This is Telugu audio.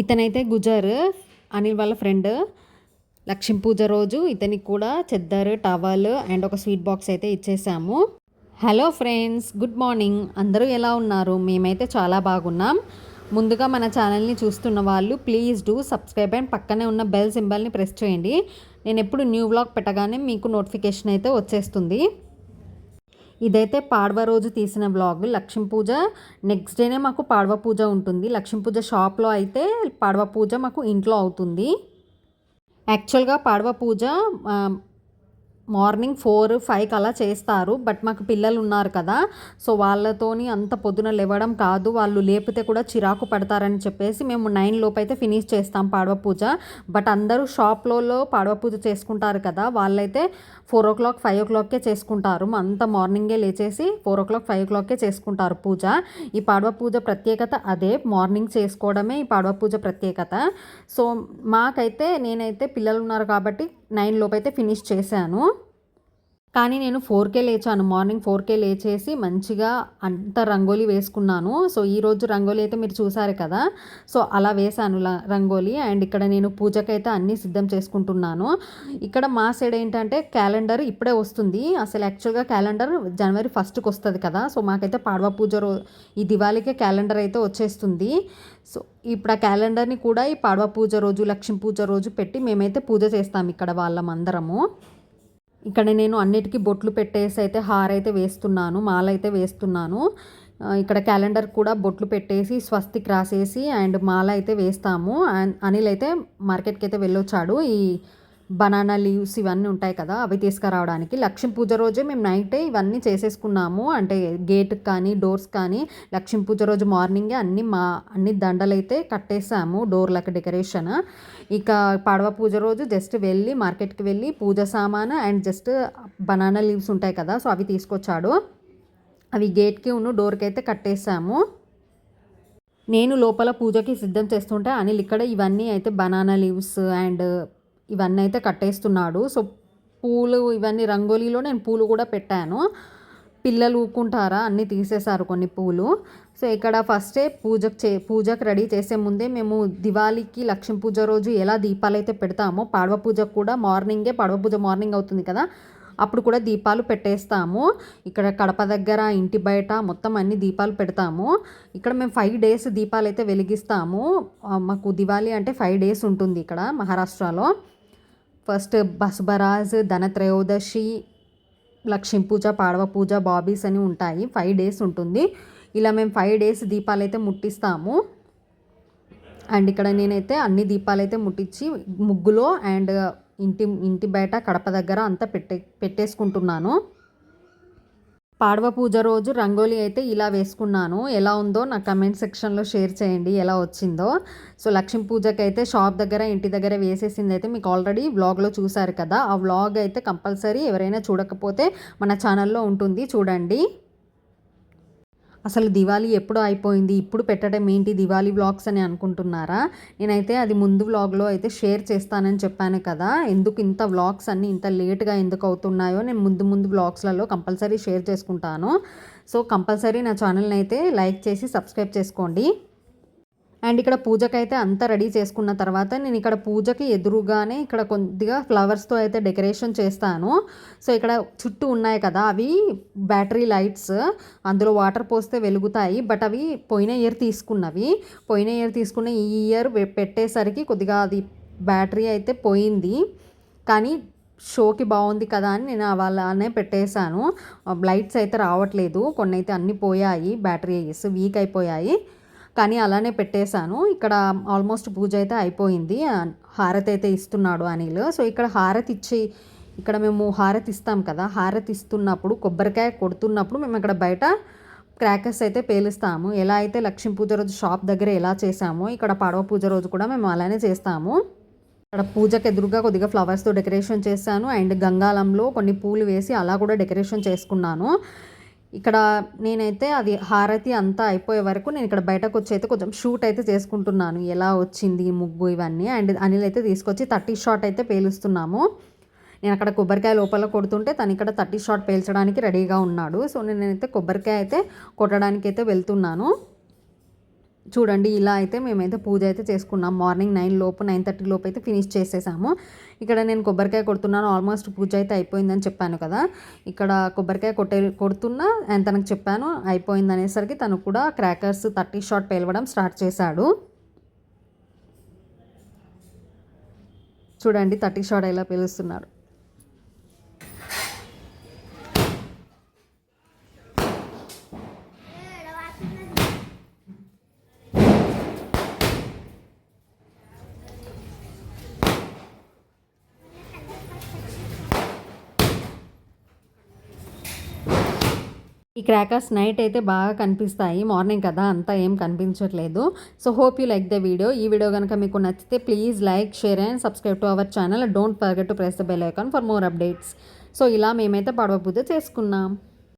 ఇతనైతే గుజర్ అనిల్ వాళ్ళ ఫ్రెండ్. లక్ష్మీ పూజ రోజు ఇతనికి కూడా చెద్దరు టవల్ అండ్ ఒక స్వీట్ బాక్స్ అయితే ఇచ్చేసాము. Hello friends good morning. అందరూ ఎలా ఉన్నారు? మేమైతే చాలా బాగున్నాం. ముందుగా మన ఛానల్ని చూస్తున్న వాళ్ళు ప్లీజ్ డూ సబ్స్క్రైబ్ అండ్ పక్కనే ఉన్న బెల్ సింబల్ని ప్రెస్ చేయండి. నేను ఎప్పుడు న్యూ వ్లాగ్ పెట్టగానే మీకు నోటిఫికేషన్ అయితే వచ్చేస్తుంది. ఇదైతే పాడవ రోజు తీసిన బ్లాగ్ లక్ష్మీ పూజ నెక్స్ట్ డేనే మాకు పాడవ పూజ ఉంటుంది. లక్ష్మీ పూజ షాప్లో అయితే పాడవ పూజ మాకు ఇంట్లో అవుతుంది. యాక్చువల్గా పాడవ పూజ మార్నింగ్ ఫోర్ ఫైవ్కి అలా చేస్తారు. బట్ మాకు పిల్లలు ఉన్నారు కదా. సో వాళ్ళతోని అంత పొద్దున లేవడం కాదు. వాళ్ళు లేపితే కూడా చిరాకు పడతారని చెప్పేసి మేము నైన్ లోపు అయితే ఫినిష్ చేస్తాం పాడవ పూజ. బట్ అందరూ షాప్లలో పాడవ పూజ చేసుకుంటారు కదా. వాళ్ళైతే ఫోర్ ఓ క్లాక్ ఫైవ్ ఓ క్లాక్కే చేసుకుంటారు. అంత మార్నింగే లేచేసి ఫోర్ ఓ క్లాక్ ఫైవ్ ఓ క్లాక్కే చేసుకుంటారు పూజ. ఈ పాడవ పూజ ప్రత్యేకత అదే. మార్నింగ్ చేసుకోవడమే ఈ పాడవ పూజ ప్రత్యేకత. సో మాకైతే నేనైతే పిల్లలు ఉన్నారు కాబట్టి నైన్ లోపు అయితే ఫినిష్ చేశాను. కానీ నేను ఫోర్కే లేచాను. మార్నింగ్ ఫోర్కే లేచేసి మంచిగా అంత రంగోలీ వేసుకున్నాను. సో ఈ రోజు రంగోలీ అయితే మీరు చూసారు కదా. సో అలా వేశాను రంగోలీ. అండ్ ఇక్కడ నేను పూజకైతే అన్నీ సిద్ధం చేసుకుంటున్నాను. ఇక్కడ మా సైడ్ ఏంటంటే క్యాలెండర్ ఇప్పుడే వస్తుంది. అసలు యాక్చువల్గా క్యాలెండర్ జనవరి ఫస్ట్కి వస్తుంది కదా. సో మాకైతే పాడవ పూజ రో ఈ దివాళీకే క్యాలెండర్ అయితే వచ్చేస్తుంది. సో ఇప్పుడు ఆ క్యాలెండర్ని కూడా ఈ పాడవ పూజ రోజు లక్ష్మీ పూజ రోజు పెట్టి మేమైతే పూజ చేస్తాం ఇక్కడ వాళ్ళమందరము. ఇక్కడ నేను అన్నిటికీ బొట్లు పెట్టేసి అయితే హార్ అయితే వేస్తున్నాను మాల అయితే వేస్తున్నాను ఇక్కడ క్యాలెండర్ కూడా బొట్లు పెట్టేసి స్వస్తిక్ రాసేసి అండ్ మాల అయితే వేస్తాము. అండ్ అనిల్ అయితే మార్కెట్కి అయితే వెళ్ళొచ్చాడు. ఈ బనానా లీవ్స్ ఇవన్నీ ఉంటాయి కదా అవి తీసుకురావడానికి. లక్ష్మీ పూజ రోజే మేము నైటే ఇవన్నీ చేసేసుకున్నాము. అంటే గేట్ కానీ డోర్స్ కానీ లక్ష్మీ పూజ రోజు మార్నింగే అన్ని మా అన్ని దండలు అయితే కట్టేసాము డోర్లకు డెకరేషన్ ఇక పడవ పూజ రోజు జస్ట్ వెళ్ళి మార్కెట్కి వెళ్ళి పూజ సామాను అండ్ జస్ట్ బనానా లీవ్స్ ఉంటాయి కదా సో అవి తీసుకొచ్చాడు. అవి గేట్కి ఉన్న డోర్కి అయితే కట్టేసాము నేను లోపల పూజకి సిద్ధం చేస్తుంటే అనిల్ ఇక్కడ ఇవన్నీ అయితే బనానా లీవ్స్ అండ్ ఇవన్నీ అయితే కట్టేస్తున్నాడు. సో పూలు ఇవన్నీ రంగోలీలో నేను పూలు కూడా పెట్టాను. పిల్లలు ఊకుంటారా అన్నీ తీసేశారు కొన్ని పూలు. సో ఇక్కడ ఫస్టే పూజకు చే పూజకు రెడీ చేసే ముందే మేము దివాళీకి లక్ష్మీ పూజ రోజు ఎలా దీపాలు అయితే పెడతామో పాడవ పూజకు కూడా మార్నింగే పాడవ పూజ మార్నింగ్ అవుతుంది కదా అప్పుడు కూడా దీపాలు పెట్టేస్తాము. ఇక్కడ కడప దగ్గర ఇంటి బయట మొత్తం అన్ని దీపాలు పెడతాము. ఇక్కడ మేము ఫైవ్ డేస్ దీపాలు అయితే వెలిగిస్తాము. మాకు దివాళీ అంటే ఫైవ్ డేస్ ఉంటుంది ఇక్కడ మహారాష్ట్రలో. ఫస్ట్ బస్బరాజ్ ధనత్రయోదశి లక్ష్మీ పూజ పాడవ పూజ బాబీస్ అని ఉంటాయి. ఫైవ్ డేస్ ఉంటుంది. ఇలా మేము ఫైవ్ డేస్ దీపాలు అయితే ముట్టిస్తాము. అండ్ ఇక్కడ నేనైతే అన్ని దీపాలు అయితే ముట్టించి ముగ్గులో అండ్ ఇంటి ఇంటి బయట కడప దగ్గర అంతా పెట్టే పెట్టేసుకుంటున్నాను. పాడవ పూజ రోజు రంగోలీ అయితే ఇలా వేసుకున్నాను. ఎలా ఉందో నా కమెంట్ సెక్షన్లో షేర్ చేయండి ఎలా వచ్చిందో. సో లక్ష్మీ పూజకి అయితే షాప్ దగ్గర ఇంటి దగ్గర వేసేసింది అయితే మీకు ఆల్రెడీ వ్లాగ్లో చూసారు కదా. ఆ వ్లాగ్ అయితే కంపల్సరీ ఎవరైనా చూడకపోతే మన ఛానల్లో ఉంటుంది చూడండి. అసలు దివాళీ ఎప్పుడు అయిపోయింది? ఇప్పుడు పెట్టడం ఏంటి దివాళీ వ్లాగ్స్ అని అనుకుంటున్నారా? నేనైతే అది ముందు వ్లాగ్లో అయితే షేర్ చేస్తానని చెప్పాను కదా. ఎందుకు ఇంత వ్లాగ్స్ అన్నీ ఇంత లేట్గా ఎందుకు అవుతున్నాయో నేను ముందు ముందు వ్లాగ్స్లలో కంపల్సరీ షేర్ చేసుకుంటాను. సో కంపల్సరీ నా ఛానల్ని అయితే లైక్ చేసి సబ్స్క్రైబ్ చేసుకోండి. అండ్ ఇక్కడ పూజకైతే అంతా రెడీ చేసుకున్న తర్వాత నేను ఇక్కడ పూజకి ఎదురుగానే ఇక్కడ కొద్దిగా ఫ్లవర్స్తో అయితే డెకరేషన్ చేస్తాను. సో ఇక్కడ చుట్టూ ఉన్నాయి కదా అవి బ్యాటరీ లైట్స్. అందులో వాటర్ పోస్తే వెలుగుతాయి. బట్ అవి పోయిన ఇయర్ తీసుకున్నవి. పోయిన ఇయర్ తీసుకున్న ఈ ఇయర్ పెట్టేసరికి కొద్దిగా అది బ్యాటరీ అయితే పోయింది. కానీ షోకి బాగుంది కదా అని నేను అలానే పెట్టేశాను. లైట్స్ అయితే రావట్లేదు. కొన్ని అయితే అన్నీ పోయాయి. బ్యాటరీస్ వీక్ అయిపోయాయి. కానీ అలానే పెట్టేశాను. ఇక్కడ ఆల్మోస్ట్ పూజ అయితే అయిపోయింది. హారతి అయితే ఇస్తున్నాడు అనిల్. సో ఇక్కడ హారతి ఇచ్చి ఇక్కడ మేము హారతి ఇస్తాం కదా హారతి ఇస్తున్నప్పుడు కొబ్బరికాయ కొడుతున్నప్పుడు మేము ఇక్కడ బయట క్రాకర్స్ అయితే పేలుస్తాము. ఎలా అయితే లక్ష్మీ పూజ రోజు షాప్ దగ్గర ఎలా చేసామో ఇక్కడ పడవ పూజ రోజు కూడా మేము అలానే చేస్తాము. ఇక్కడ పూజకి ఎదురుగా కొద్దిగా ఫ్లవర్స్తో డెకరేషన్ చేశాను. అండ్ గంగాలంలో కొన్ని పూలు వేసి అలా కూడా డెకరేషన్ చేసుకున్నాను. ఇక్కడ నేనైతే అది హారతి అంతా అయిపోయే వరకు నేను ఇక్కడ బయటకు వచ్చి అయితే కొంచెం షూట్ అయితే చేసుకుంటున్నాను. ఎలా వచ్చింది ముగ్గు ఇవన్నీ? అండ్ అనిల్ అయితే తీసుకొచ్చి థర్టీ షాట్ అయితే పేలుస్తున్నాము. నేను అక్కడ కొబ్బరికాయ లోపల కొడుతుంటే తను ఇక్కడ థర్టీ షాట్ పేల్చడానికి రెడీగా ఉన్నాడు. సో నేనైతే కొబ్బరికాయ అయితే కొట్టడానికి అయితే వెళ్తున్నాను. చూడండి ఇలా అయితే మేమైతే పూజ అయితే చేసుకున్నాం. మార్నింగ్ నైన్ లోపు నైన్ థర్టీ లోపు అయితే ఫినిష్ చేసేసాము. ఇక్కడ నేను కొబ్బరికాయ కొడుతున్నాను. ఆల్మోస్ట్ పూజ అయితే అయిపోయిందని చెప్పాను కదా. ఇక్కడ కొబ్బరికాయ కొట్టే కొడుతున్నా ఆయన తనకు చెప్పాను. అయిపోయింది అనేసరికి తను కూడా క్రాకర్స్ థర్టీ షాట్ పేలవడం స్టార్ట్ చేశాడు. చూడండి థర్టీ షాట్ ఎలా పేలుస్తున్నారు ఈ క్రాకర్స్ నైట్ అయితే బాగా కనిపిస్తాయి. మార్నింగ్ కదా అంతా ఏం కనిపించట్లేదు. So hope you like the video. ఈ వీడియో కనుక మీకు నచ్చితే please like share and subscribe to our channel. Don't forget to press the bell icon for more updates. So ఇలా మేమైతే పడవ పూజ చేసుకున్నాం.